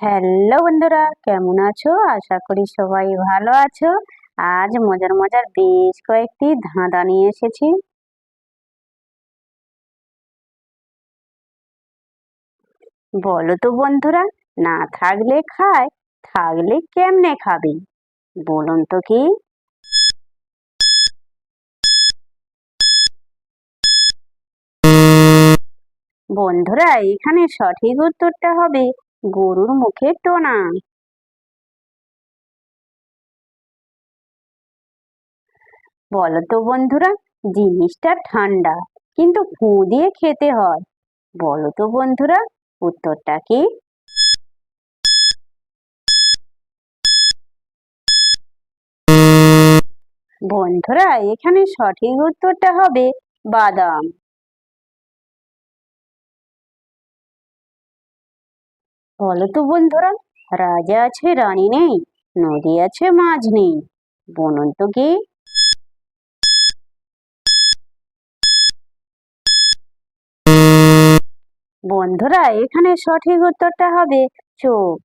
Hello বন্ধুরা, কেমন আছো? আশা করি সবাই ভালো আছো। আজ মজার মজার বেশ কয়েকটি ধাঁধা নিয়ে এসেছি। বলো তো বন্ধুরা, না থাকলে খায় থাকলে কেমনে খাবে? বলুন তো কি? বন্ধুরা, এখানে সঠিক উত্তরটা হবে গরুর মুখে টোনা। বলো তো বন্ধুরা, জিনিসটা ঠান্ডা, কিন্তু ফু দিয়ে খেতে হয়। বলো তো বন্ধুরা, উত্তরটা কি? বন্ধুরা, এখানে সঠিক উত্তরটা হবে বাদাম। বলো তো বন্ধুরা, রাজা আছে, রানী নেই, নদী আছে মাঝ নেই। বলুন তো কি? বন্ধুরা, এখানে সঠিক উত্তরটা হবে চোখ।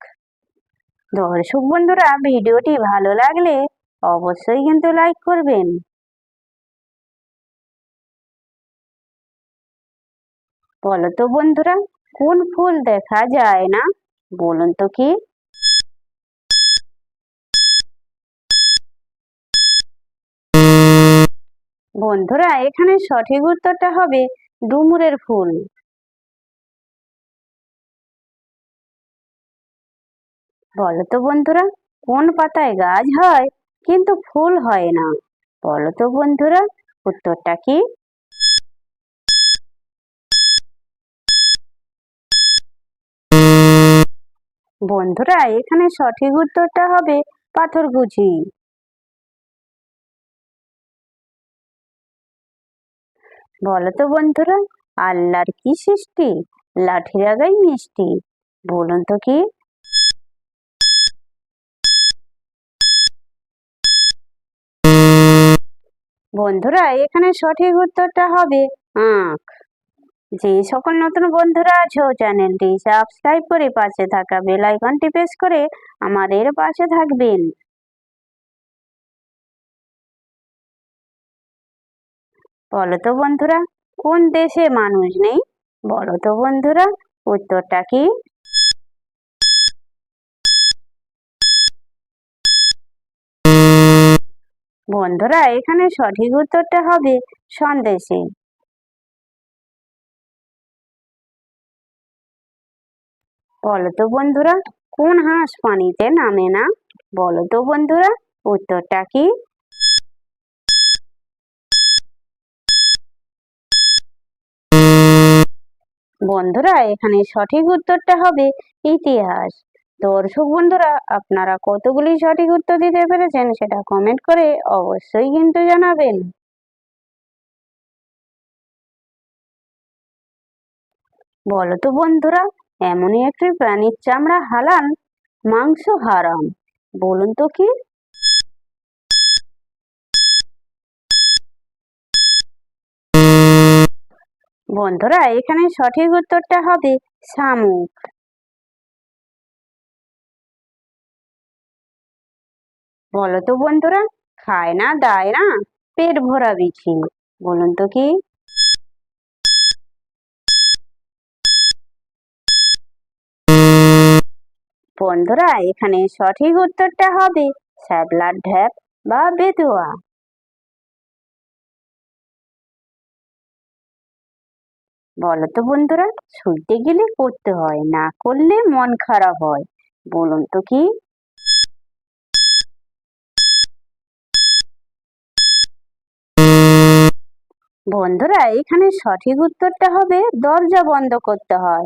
দর্শক বন্ধুরা, ভিডিওটি ভালো লাগলে অবশ্যই কিন্তু লাইক করবেন। বলো তো বন্ধুরা, কোন ফুল দেখা যায় না? বলুন তো কি? বন্ধুরা, এখানে সঠিক উত্তরটা হবে ডুমুরের ফুল। বলো তো বন্ধুরা, কোন পাতায় গাছ হয় কিন্তু ফুল হয় না? বলো তো বন্ধুরা, উত্তরটা কি? বন্ধুরা, এখানে সঠিক উত্তরটা হবে পাথরকুচি বলো তো বন্ধুরা আল্লাহর কি সৃষ্টি? লাঠির আগাই মিষ্টি। বলুন তো কি? বন্ধুরা, এখানে সঠিক উত্তরটা হবে আখ। যে সকল নতুন বন্ধুরা আছো, চ্যানেলটি সাবস্ক্রাইব করে পাশে থাকা বেল আইকনটি প্রেস করে আমাদের পাশে থাকবেন। বলো তো বন্ধুরা, কোন দেশে মানুষ নেই? বলো তো বন্ধুরা, উত্তরটা কি? বন্ধুরা, এখানে সঠিক উত্তরটা হবে সন্দেশে। বলো তো বন্ধুরা, কোন হাঁস পানিতে নামে না? বলো তো বন্ধুরা, উত্তরটা কি? বন্ধুরা, এখানে সঠিক উত্তরটা হবে ইতিহাস। দর্শক বন্ধুরা, আপনারা কতগুলি সঠিক উত্তর দিতে পেরেছেন সেটা কমেন্ট করে অবশ্যই কিন্তু জানাবেন। বলো তো বন্ধুরা এমনই একটি প্রাণীর চামড়া হালাল মাংস হারাম, বলুন তো কি? বন্ধুরা, এখানে সঠিক উত্তরটা হবে শামুক। বলো তো বন্ধুরা, খায় না, দায় না, পেট ভরা বিছি বলুন তো কি? বন্ধুরা, এখানে সঠিক উত্তরটা হবে শ্যাবলার ঢ্যাপ বা বেদুয়া। বলো তো বন্ধুরা শুনতে গেলে করতে হয়, না করলে মন খারাপ হয়। বলুন তো কি? বন্ধুরা, এখানে সঠিক উত্তরটা হবে দরজা বন্ধ করতে হয়।